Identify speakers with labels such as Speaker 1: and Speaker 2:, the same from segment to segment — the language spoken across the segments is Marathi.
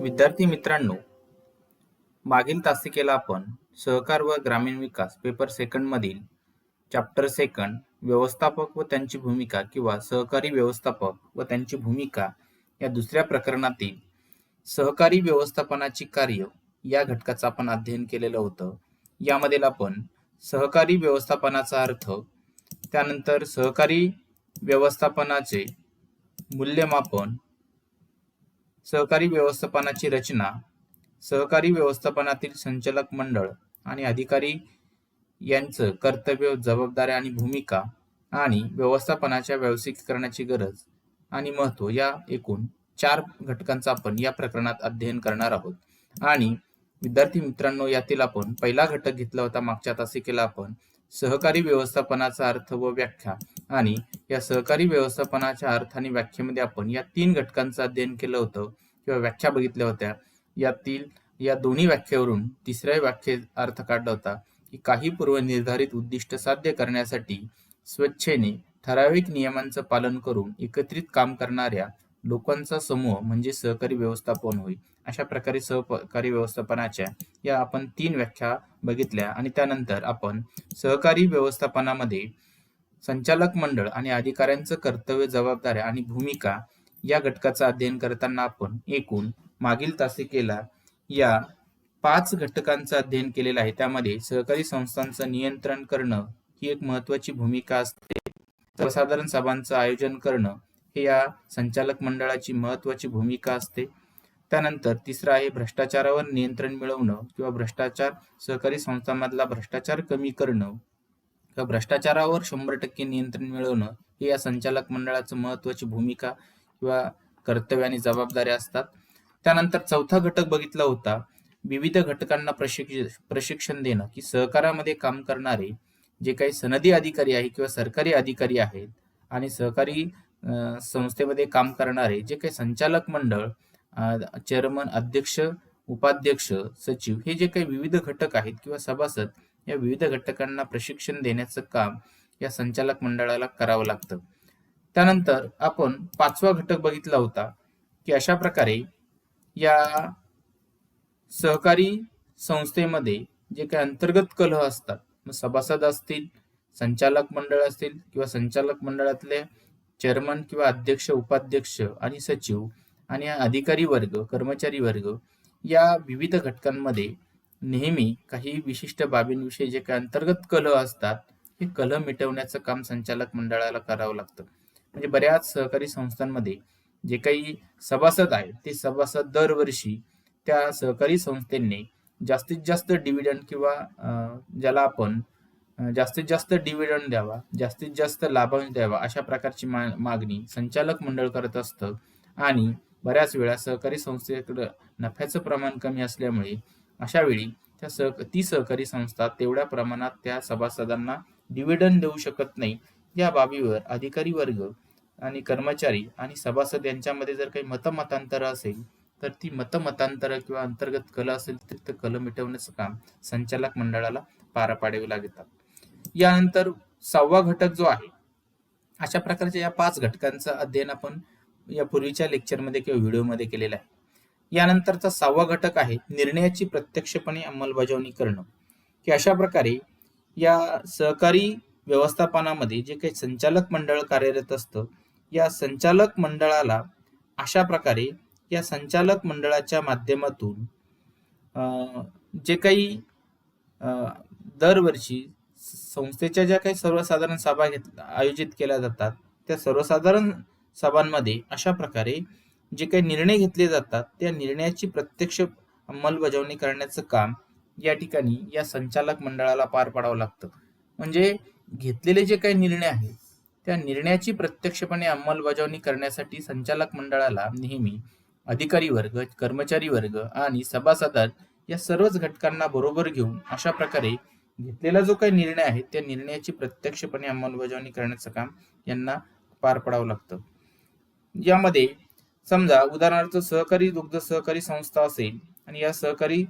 Speaker 1: विद्यार्थी मित्रांनो मागील तासिकेला आपण सहकार व ग्रामीण विकास पेपर सेकंड मधील चॅप्टर सेकंड व्यवस्थापक व त्यांची भूमिका किंवा सहकारी व्यवस्थापक व त्यांची भूमिका या दुसऱ्या प्रकरणातील सहकारी व्यवस्थापनाची कार्य या घटकाचं आपण अध्ययन केलेलं होतं. यामध्ये आपण सहकारी व्यवस्थापनाचा अर्थ त्यानंतर सहकारी व्यवस्थापनाचे मूल्यमापन सहकारी व्यवस्थापनाची रचना सहकारी व्यवस्थापनातील संचालक मंडळ आणि अधिकारी यांचं कर्तव्य जबाबदाऱ्या आणि भूमिका आणि व्यवस्थापनाच्या व्यावसायिकीकरणाची गरज आणि महत्त्व या एकूण चार घटकांचा आपण या प्रकरणात अध्ययन करणार आहोत. आणि विद्यार्थी मित्रांनो यातील आपण पहिला घटक घेतला होता मागच्या तासिकेला आपण सहकारी व्यवस्थापनाचा अर्थ व व्याख्या आणि या सहकारी व्यवस्थापनाच्या अर्थ आणि व्याख्येमध्ये आपण या तीन घटकांचं अध्ययन केलं होतं किंवा व्याख्या बघितल्या होत्या. यातील या दोन्ही व्याख्येवरून तिसऱ्या व्याख्ये अर्थ काढला होता की काही पूर्वनिर्धारित उद्दिष्ट साध्य करण्यासाठी स्वच्छेने ठराविक नियमांचं पालन करून एकत्रित काम करणाऱ्या लोकांचा समूह म्हणजे सहकारी व्यवस्थापन होय अशा प्रकारे सहकारी व्यवस्थापनाच्या या आपण तीन व्याख्या बघितल्या. आणि त्यानंतर आपण सहकारी व्यवस्थापनामध्ये संचालक मंडळ आणि अधिकाऱ्यांचं कर्तव्य जबाबदाऱ्या आणि भूमिका या घटकाचं अध्ययन करताना आपण एकूण मागील तासिकेला या पाच घटकांचं अध्ययन केलेलं आहे. त्यामध्ये सहकारी संस्थांचं नियंत्रण करणं ही एक महत्वाची भूमिका असते. सर्वसाधारण सभांचं आयोजन करणं हे या संचालक मंडळाची महत्वाची भूमिका असते. त्यानंतर तिसरं आहे भ्रष्टाचारावर नियंत्रण मिळवणं किंवा भ्रष्टाचार सहकारी संस्थांमधला भ्रष्टाचार कमी करणं. किंवा भ्रष्टाचारावर शंभर टक्के नियंत्रण मिळवणं हे या संचालक मंडळाचं महत्वाची भूमिका किंवा कर्तव्य आणि जबाबदाऱ्या असतात. त्यानंतर चौथा घटक बघितला होता विविध घटकांना प्रशिक्ष प्रशिक्षण देणं की सहकारामध्ये काम करणारे जे काही सनदी अधिकारी आहे किंवा सरकारी अधिकारी आहेत आणि सहकारी संस्थेमध्ये काम करणारे जे काही संचालक मंडळ चेअरमन अध्यक्ष उपाध्यक्ष सचिव हे जे काही विविध घटक आहेत किंवा सभासद या विविध घटकांना प्रशिक्षण देण्याचं काम या संचालक मंडळाला करावं लागतं. त्यानंतर आपण पाचवा घटक बघितला होता की अशा प्रकारे या सहकारी संस्थेमध्ये जे काही अंतर्गत कलह असतात मग सभासद असतील संचालक मंडळ असतील किंवा संचालक मंडळातले चेअरमन किंवा अध्यक्ष उपाध्यक्ष आणि सचिव आणि अधिकारी वर्ग कर्मचारी वर्ग या विविध घटकांमध्ये नेहमी काही विशिष्ट बाबींविषयी जे काही अंतर्गत कलह असतात हे कलह मिटवण्याचं काम संचालक मंडळाला करावं लागतं. म्हणजे बऱ्याच सहकारी संस्थांमध्ये जे काही सभासद आहेत ते सभासद दरवर्षी त्या सहकारी संस्थेने जास्तीत जास्त डिव्हिडंड किंवा ज्याला आपण जास्तीत जास्त डिव्हिडंड द्यावा जास्तीत जास्त लाभांश द्यावा अशा प्रकारची मागणी संचालक मंडळ करत असतं. आणि बऱ्याच वेळा सहकारी संस्थेकडे नफ्याचं प्रमाण कमी असल्यामुळे अशा वेळी त्या सह ती सहकारी संस्था तेवढ्या प्रमाणात त्या सभासदांना डिव्हिडंड देऊ शकत नाही. या बाबीवर अधिकारी वर्ग आणि कर्मचारी आणि सभासद यांच्यामध्ये जर काही मतमतांतर असेल तर ती मतमतांतर किंवा अंतर्गत कल असेल तर ते कल मिटवण्याचं काम संचालक मंडळाला पार पाडावे लागतात. यानंतर सहावा घटक जो आहे अशा प्रकारच्या या पाच घटकांचं अध्ययन आपण या पूर्वीच्या लेक्चरमध्ये किंवा व्हिडिओमध्ये केलेला आहे. यानंतरचा सहावा घटक आहे निर्णयाची प्रत्यक्षपणे अंमलबजावणी करणं. की अशा प्रकारे या सहकारी व्यवस्थापनामध्ये जे काही संचालक मंडळ कार्यरत असतं या संचालक मंडळाला अशा प्रकारे या संचालक मंडळाच्या माध्यमातून जे काही दरवर्षी संस्थेच्या ज्या काही सर्वसाधारण सभा घेत आयोजित केल्या जातात त्या सर्वसाधारण सभांमध्ये अशा प्रकारे जे काही निर्णय घेतले जातात त्या निर्णयाची प्रत्यक्ष अंमलबजावणी करण्याचं काम या ठिकाणी या संचालक मंडळाला पार पाडावं लागतं. म्हणजे घेतलेले जे काही निर्णय आहेत त्या निर्णयाची प्रत्यक्षपणे अंमलबजावणी करण्यासाठी संचालक मंडळाला नेहमी अधिकारी वर्ग कर्मचारी वर्ग आणि सभासदात या सर्वच घटकांना बरोबर घेऊन अशा प्रकारे घेतलेला जो काही निर्णय आहे त्या निर्णयाची प्रत्यक्षपणे अंमलबजावणी करण्याचं काम यांना पार पडावं लागतं. यामध्ये समजा उदाहरणार्थ सहकारी दुग्ध सहकारी संस्था असेल आणि या सहकारी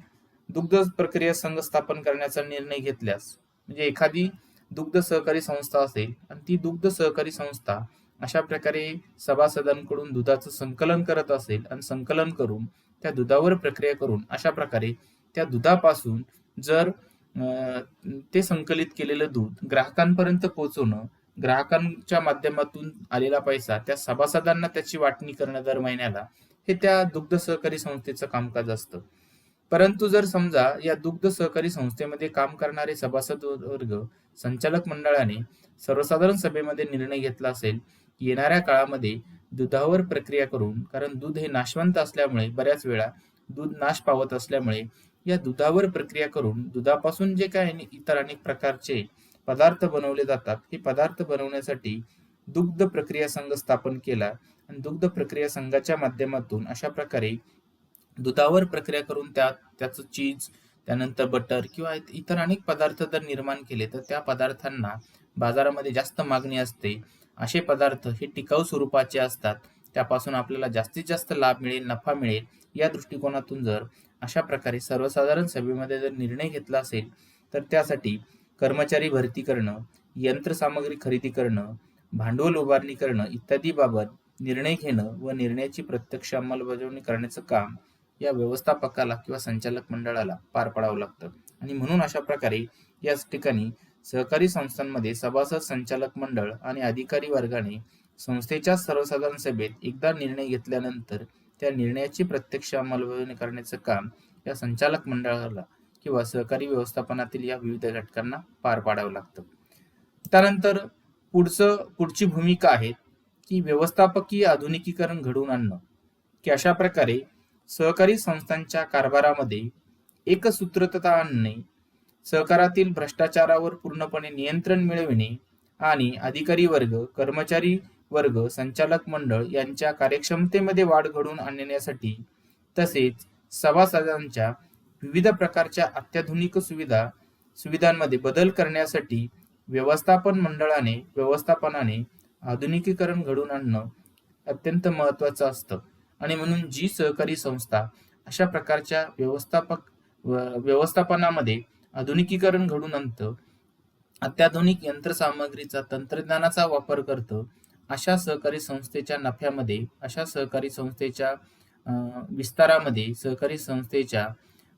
Speaker 1: दुग्ध प्रक्रिया संघ स्थापन करण्याचा निर्णय घेतल्यास म्हणजे एखादी दुग्ध सहकारी संस्था असेल आणि ती दुग्ध सहकारी संस्था अशा प्रकारे सभासदांकडून दुधाचं संकलन करत असेल आणि संकलन करून त्या दुधावर प्रक्रिया करून अशा प्रकारे त्या दुधापासून जर ते संकलित केलेलं दूध ग्राहकांपर्यंत पोहोचवणं ग्राहकांच्या माध्यमातून आलेला पैसा त्या सभासदांना त्याची वाटणी करणं दर महिन्याला हे त्या दुग्ध सहकारी संस्थेचं कामकाज असतं. परंतु जर समजा या दुग्ध सहकारी संस्थेमध्ये काम करणारे सभासद वर्ग संचालक मंडळाने सर्वसाधारण सभेमध्ये निर्णय घेतला असेल येणाऱ्या काळामध्ये दुधावर प्रक्रिया करून कारण दूध हे नाशवंत असल्यामुळे बऱ्याच वेळा दूध नाश पावत असल्यामुळे या दुधावर प्रक्रिया करून दुधापासून जे काही इतर अनेक प्रकारचे पदार्थ बनवले जातात. हे पदार्थ बनवण्यासाठी दुग्ध प्रक्रिया संघ स्थापन केला. आणि दुग्ध प्रक्रिया संघाच्या माध्यमातून अशा प्रकारे दुधावर प्रक्रिया करून त्यात त्याचं चीज त्यानंतर बटर किंवा इतर अनेक पदार्थ जर निर्माण केले तर त्या पदार्थांना बाजारामध्ये जास्त मागणी असते. असे पदार्थ हे टिकाऊ स्वरूपाचे असतात. त्यापासून आपल्याला जास्तीत जास्त लाभ मिळेल नफा मिळेल या दृष्टिकोनातून जर अशा प्रकारे सर्वसाधारण सभेमध्ये जर निर्णय घेतला असेल तर त्यासाठी कर्मचारी भरती करणं यंत्रसामग्री खरेदी करणं भांडवल उभारणी करणं इत्यादी बाबत निर्णय घेणं व निर्णयाची प्रत्यक्ष अंमलबजावणी करण्याचं काम या व्यवस्थापकाला किंवा संचालक मंडळाला पार पाडावं लागतं. आणि म्हणून अशा प्रकारे याच ठिकाणी सहकारी संस्थांमध्ये सभासद संचालक मंडळ आणि अधिकारी वर्गाने संस्थेच्या सर्वसाधारण सभेत एकदा निर्णय घेतल्यानंतर त्या निर्णयाची प्रत्यक्ष अंमलबजावणी करण्याचं काम या संचालक मंडळाला किंवा सहकारी व्यवस्थापनातील या विविध घटकांना पार पाडावं लागतं. त्यानंतर पुढचं पुढची भूमिका आहे की व्यवस्थापकीय आधुनिकीकरण घडवून आणणं की अशा प्रकारे सहकारी संस्थांच्या कारभारामध्ये एकसूत्रता आणणे सहकारातील भ्रष्टाचारावर पूर्णपणे नियंत्रण मिळविणे आणि अधिकारी वर्ग कर्मचारी वर्ग संचालक मंडळ यांच्या कार्यक्षमतेमध्ये वाढ घडवून आणण्यासाठी तसेच सभासदांच्या विविध प्रकारच्या अत्याधुनिक सुविधा सुविधांमध्ये बदल करण्यासाठी व्यवस्थापन मंडळाने व्यवस्थापनाने आधुनिकीकरण घडवून आणणं अत्यंत महत्वाचं असतं. आणि म्हणून जी सहकारी संस्था अशा प्रकारच्या व्यवस्थापक व- व्यवस्थापनामध्ये आधुनिकीकरण घडून आणतं अत्याधुनिक यंत्रसामग्रीचा तंत्रज्ञानाचा वापर करतं अशा सहकारी संस्थेच्या नफ्यामध्ये अशा सहकारी संस्थेच्या विस्तारामध्ये सहकारी संस्थेच्या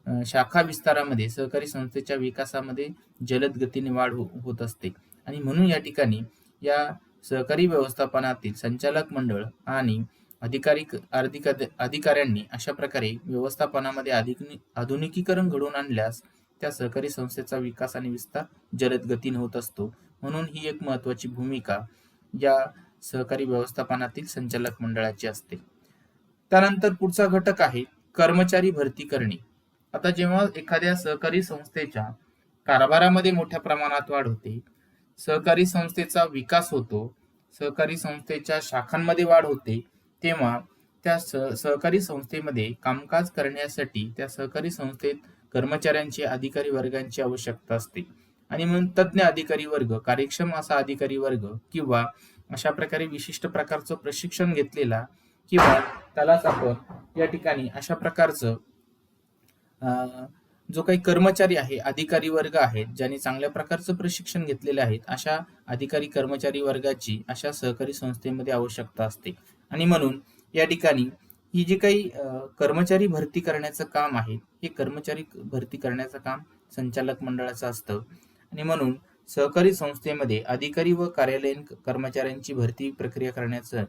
Speaker 1: शाखा विस्तारामध्ये सहकारी संस्थेच्या विकासामध्ये जलद गतीने वाढ हो-, होत असते. आणि म्हणून या ठिकाणी या सहकारी व्यवस्थापनातील संचालक मंडळ आणि अधिकारी आर्थिक अधिकाऱ्यांनी अशा प्रकारे व्यवस्थापनामध्ये अधिक आधुनिकीकरण घडवून आणल्यास त्या सहकारी संस्थेचा विकास आणि विस्तार जलद गतीने होत असतो. म्हणून ही एक महत्वाची भूमिका या सहकारी व्यवस्थापनातील संचालक मंडळाची असते. त्यानंतर पुढचा घटक आहे कर्मचारी भरती करणे. आता जेव्हा एखाद्या सहकारी संस्थेच्या कारभारामध्ये मोठ्या प्रमाणात वाढ होते सहकारी संस्थेचा विकास होतो सहकारी संस्थेच्या शाखांमध्ये वाढ होते तेव्हा त्या सह सहकारी संस्थेमध्ये कामकाज करण्यासाठी त्या सहकारी संस्थेत कर्मचाऱ्यांची अधिकारी वर्गांची आवश्यकता असते. आणि म्हणून तज्ज्ञ अधिकारी वर्ग कार्यक्षम असा अधिकारी वर्ग किंवा अशा प्रकारे विशिष्ट प्रकारचं प्रशिक्षण घेतलेला किंवा त्यालाच आपण या ठिकाणी अशा प्रकारचं जो काही कर्मचारी आहे अधिकारी वर्ग आहेत ज्यांनी चांगल्या प्रकारचं प्रशिक्षण घेतलेले आहेत अशा अधिकारी कर्मचारी वर्गाची अशा सहकारी संस्थेमध्ये आवश्यकता असते. आणि म्हणून या ठिकाणी ही जी काही कर्मचारी भरती करण्याचं काम आहे हे कर्मचारी भरती करण्याचं काम संचालक मंडळाचं असतं. आणि म्हणून सहकारी संस्थेमध्ये अधिकारी व कार्यालयीन कर्मचाऱ्यांची भरती प्रक्रिया करण्याचं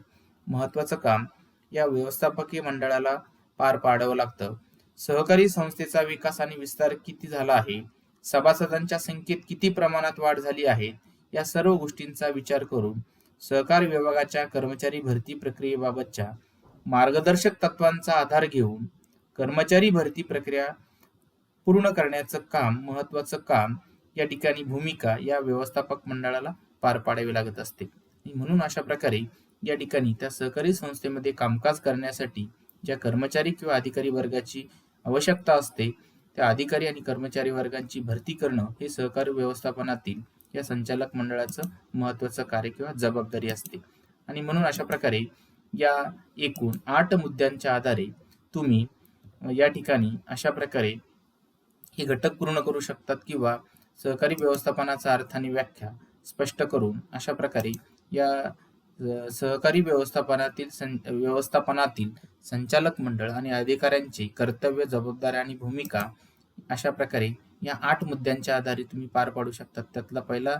Speaker 1: महत्वाचं काम या व्यवस्थापकीय मंडळाला पार पाडावं लागतं. सहकारी संस्थेचा विकास आणि विस्तार किती झाला आहे? सभासदांच्या संख्येत किती प्रमाणात वाढ झाली आहे? या सर्व गोष्टींचा विचार करून सहकार विभागाच्या कर्मचारी भरती प्रक्रियेबाबतच्या मार्गदर्शक तत्वांचा आधार घेऊन कर्मचारी भरती प्रक्रिया पूर्ण करण्याचं काम महत्वाचं काम या ठिकाणी भूमिका या व्यवस्थापक मंडळाला पार पाडावी लागत असते. म्हणून अशा प्रकारे या ठिकाणी त्या सहकारी संस्थेमध्ये कामकाज करण्यासाठी ज्या कर्मचारी किंवा अधिकारी वर्गाची आवश्यकता असते त्या अधिकारी आणि कर्मचारी वर्गांची भरती करणं हे सहकारी व्यवस्थापनातील या संचालक मंडळाचं महत्वाचं कार्य किंवा जबाबदारी असते. आणि म्हणून अशा प्रकारे या एकूण आठ मुद्द्यांच्या आधारे तुम्ही या ठिकाणी अशा प्रकारे हे घटक पूर्ण करू शकतात किंवा सहकारी व्यवस्थापनाचा अर्थ आणि व्याख्या स्पष्ट करून अशा प्रकारे या सहकारी व्यवस्थापनातील सं व्यवस्थापनातील संचालक मंडळ आणि अधिकाऱ्यांचे कर्तव्य, जबाबदाऱ्या आणि भूमिका अशा प्रकारे या आठ मुद्द्यांच्या आधारे तुम्ही पार पाडू शकता. त्यातला पहिला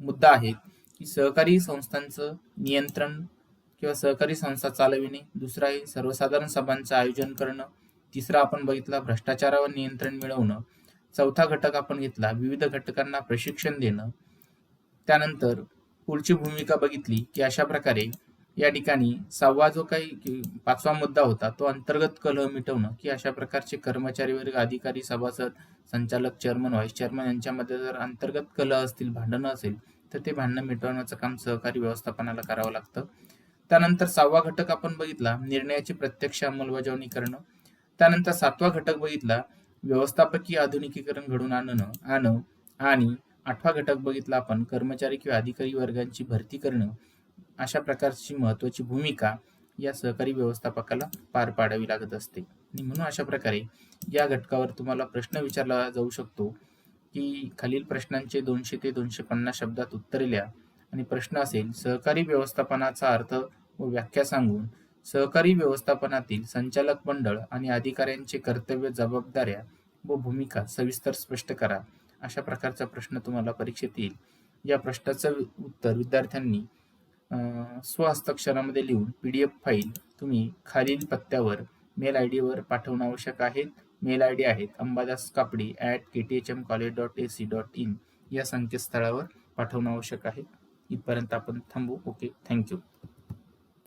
Speaker 1: मुद्दा आहे की सहकारी संस्थांचं नियंत्रण किंवा सहकारी संस्था चालविणे. दुसरा आहे सर्वसाधारण सभांचं आयोजन करणं. तिसरा आपण बघितला भ्रष्टाचारावर नियंत्रण मिळवणं. चौथा घटक आपण घेतला विविध घटकांना प्रशिक्षण देणं. त्यानंतर पुढची भूमिका बघितली की अशा प्रकारे या ठिकाणी सहावा जो काही पाचवा मुद्दा होता तो अंतर्गत कलह मिटवणं की अशा प्रकारचे कर्मचारी वर्ग, अधिकारी, सभासद, संचालक, चेअरमन, व्हाईस चेअरमन यांच्यामध्ये जर अंतर्गत कलह असतील, भांडणं असेल तर ते भांडणं मिटवण्याचं काम सहकारी व्यवस्थापनाला करावं लागतं. त्यानंतर सहावा घटक आपण बघितला निर्णयाची प्रत्यक्ष अंमलबजावणी करणं. त्यानंतर सातवा घटक बघितला व्यवस्थापकीय आधुनिकीकरण घडवून आणणं आणं आणि आठवा घटक बघितला आपण कर्मचारी किंवा अधिकारी वर्गांची भरती करणं. अशा प्रकारची महत्त्वाची भूमिका या सहकारी व्यवस्थापकाला पार पाडावी लागत असते आणि म्हणून अशा प्रकारे या घटकावर तुम्हाला प्रश्न विचारला जाऊ शकतो की खालील प्रश्नांचे दोनशे ते दोनशे पन्नास शब्दात उत्तरे लिहा आणि प्रश्न असेल सहकारी व्यवस्थापनाचा अर्थ व व्याख्या सांगून सहकारी व्यवस्थापनातील संचालक मंडळ आणि अधिकाऱ्यांचे कर्तव्य, जबाबदाऱ्या व भूमिका सविस्तर स्पष्ट करा. अशा प्रकारचा प्रश्न तुम्हाला परीक्षेत येईल. या प्रश्नाचं उत्तर विद्यार्थ्यांनी स्वहस्ताक्षरामध्ये लिहून एफ फाईल तुम्ही खालील पत्त्यावर मेल आय डीवर पाठवणं आवश्यक आहे. मेल आय डी आहेत Ambadas Kapadi at K T H M college dot A C dot in या संकेतस्थळावर पाठवणं आवश्यक आहे. इथपर्यंत आपण थांबू. ओके. थँक्यू